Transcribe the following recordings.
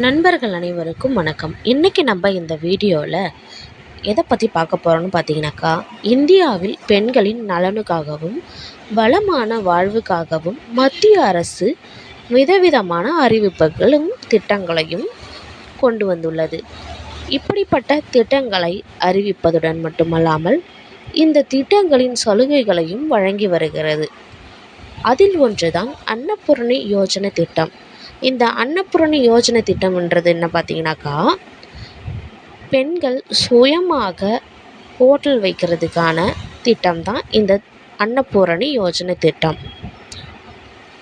நண்பர்கள் அனைவருக்கும் வணக்கம். இன்றைக்கி நம்ம இந்த வீடியோவில் எதை பற்றி பார்க்க போகிறோம்னு பார்த்தீங்கன்னாக்கா இந்தியாவில் பெண்களின் நலனுக்காகவும் வளமான வாழ்வுக்காகவும் மத்திய அரசு விதவிதமான அறிவிப்புகளும் திட்டங்களையும் கொண்டு வந்துள்ளது. இப்படிப்பட்ட திட்டங்களை அறிவிப்பதுடன் மட்டுமல்லாமல் இந்த திட்டங்களின் சலுகைகளையும் வழங்கி வருகிறது. அதில் ஒன்றுதான் அன்னபூரணி யோஜனை திட்டம். இந்த அன்னபூரணி யோஜனை திட்டம்ன்றது என்ன பார்த்தீங்கன்னாக்கா பெண்கள் சுயமாக ஹோட்டல் வைக்கிறதுக்கான திட்டம் தான் இந்த அன்னபூரணி யோஜனை திட்டம்.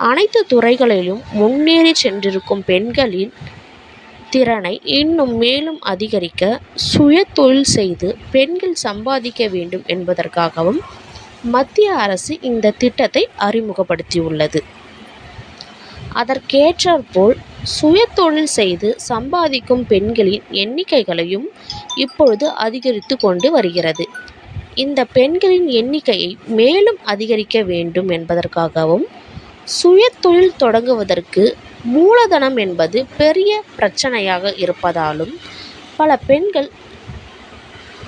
அனைத்து துறைகளிலும் முன்னேறி சென்றிருக்கும் பெண்களின் திறனை இன்னும் மேலும் அதிகரிக்க சுய தொழில் செய்து பெண்கள் சம்பாதிக்க வேண்டும் என்பதற்காகவும் மத்திய அரசு இந்த திட்டத்தை அறிமுகப்படுத்தியுள்ளது. அதற்கேற்றாற்போல் சுயதொழில் செய்து சம்பாதிக்கும் பெண்களின் எண்ணிக்கைகளையும் இப்பொழுது அதிகரித்து கொண்டு வருகிறது. இந்த பெண்களின் எண்ணிக்கையை மேலும் அதிகரிக்க வேண்டும் என்பதற்காகவும் சுயத்தொழில் தொடங்குவதற்கு மூலதனம் என்பது பெரிய பிரச்சனையாக இருப்பதாலும் பல பெண்கள்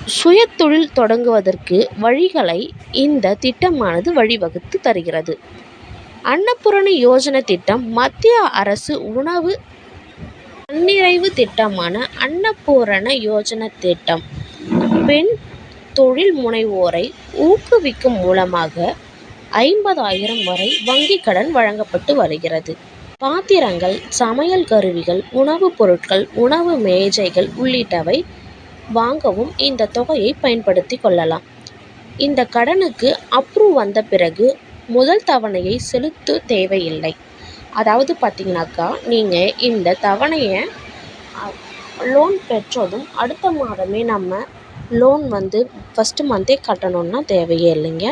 சுயத்தொழில் தொடங்குவதற்கு வழிகளை இந்த திட்டமானது வழிவகுத்து தருகிறது. அன்னபூரணி யோஜன திட்டம் மத்திய அரசு உணவு தன்னிறைவு திட்டமான அன்னபூரண யோஜன திட்டம். பெண் தொழில் முனைவோரை ஊக்குவிக்கும் மூலமாக ஐம்பதாயிரம் வரை வங்கிக் கடன் வழங்கப்பட்டு வருகிறது. பாத்திரங்கள் சமையல் கருவிகள் உணவுப் பொருட்கள் உணவு மேஜைகள் உள்ளிட்டவை வாங்கவும் இந்த தொகையை பயன்படுத்தி கொள்ளலாம். இந்த கடனுக்கு அப்ரூவ் வந்த பிறகு முதல் தவணையை செலுத்த தேவையில்லை. அதாவது பார்த்தீங்கன்னாக்கா நீங்கள் இந்த தவணையை லோன் பெற்றதும் அடுத்த மாதமே நம்ம லோன் வந்து ஃபஸ்ட்டு மந்த்தே கட்டணும்னா தேவையே இல்லைங்க.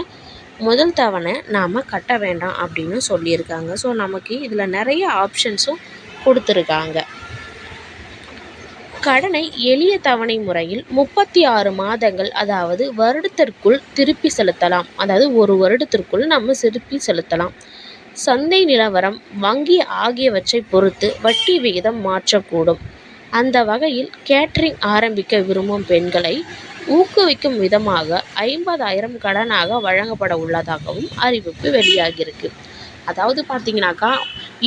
முதல் தவணை நாம் கட்ட வேண்டாம் அப்படின்னு சொல்லியிருக்காங்க. ஸோ நமக்கு இதில் நிறைய ஆப்ஷன்ஸும் கொடுத்துருக்காங்க. கடனை எளிய தவணை முறையில் முப்பத்தி ஆறு மாதங்கள் அதாவது வருடத்திற்குள் திருப்பி செலுத்தலாம். அதாவது ஒரு வருடத்திற்குள் நம்ம திருப்பி செலுத்தலாம். சந்தை நிலவரம் வங்கி ஆகியவற்றை பொறுத்து வட்டி விகிதம் மாற்றக்கூடும். அந்த வகையில் கேட்ரிங் ஆரம்பிக்க விரும்பும் பெண்களை ஊக்குவிக்கும் விதமாக ஐம்பதாயிரம் கடனாக வழங்கப்பட உள்ளதாகவும் அறிவிப்பு வெளியாகியிருக்கு. அதாவது பார்த்தீங்கன்னாக்கா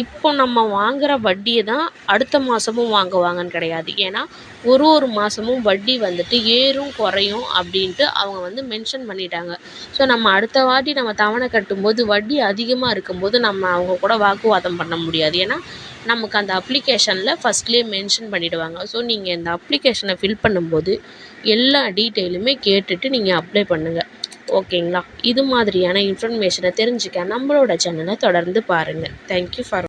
இப்போ நம்ம வாங்குகிற வட்டியை தான் அடுத்த மாதமும் வாங்குவாங்கன்னு கிடையாது. ஏன்னா ஒரு ஒரு மாதமும் வட்டி வந்துட்டு ஏறும் குறையும் அப்படின்ட்டு அவங்க வந்து மென்ஷன் பண்ணிட்டாங்க. ஸோ நம்ம அடுத்த வாட்டி நம்ம தவணை கட்டும்போது வட்டி அதிகமாக இருக்கும்போது நம்ம அவங்க கூட வாக்குவாதம் பண்ண முடியாது. ஏன்னா நமக்கு அந்த அப்ளிகேஷனில் ஃபஸ்ட்லேயே மென்ஷன் பண்ணிவிடுவாங்க ஸோ நீங்கள் இந்த அப்ளிகேஷனை ஃபில் பண்ணும்போது எல்லா டீட்டெயிலுமே கேட்டுட்டு நீங்கள் அப்ளை பண்ணுங்கள் ஓகேங்களா? இது மாதிரியான இன்ஃபர்மேஷனை தெரிஞ்சுக்க நம்மளோட சேனலை தொடர்ந்து பாருங்கள் தேங்க்யூ ஃபார்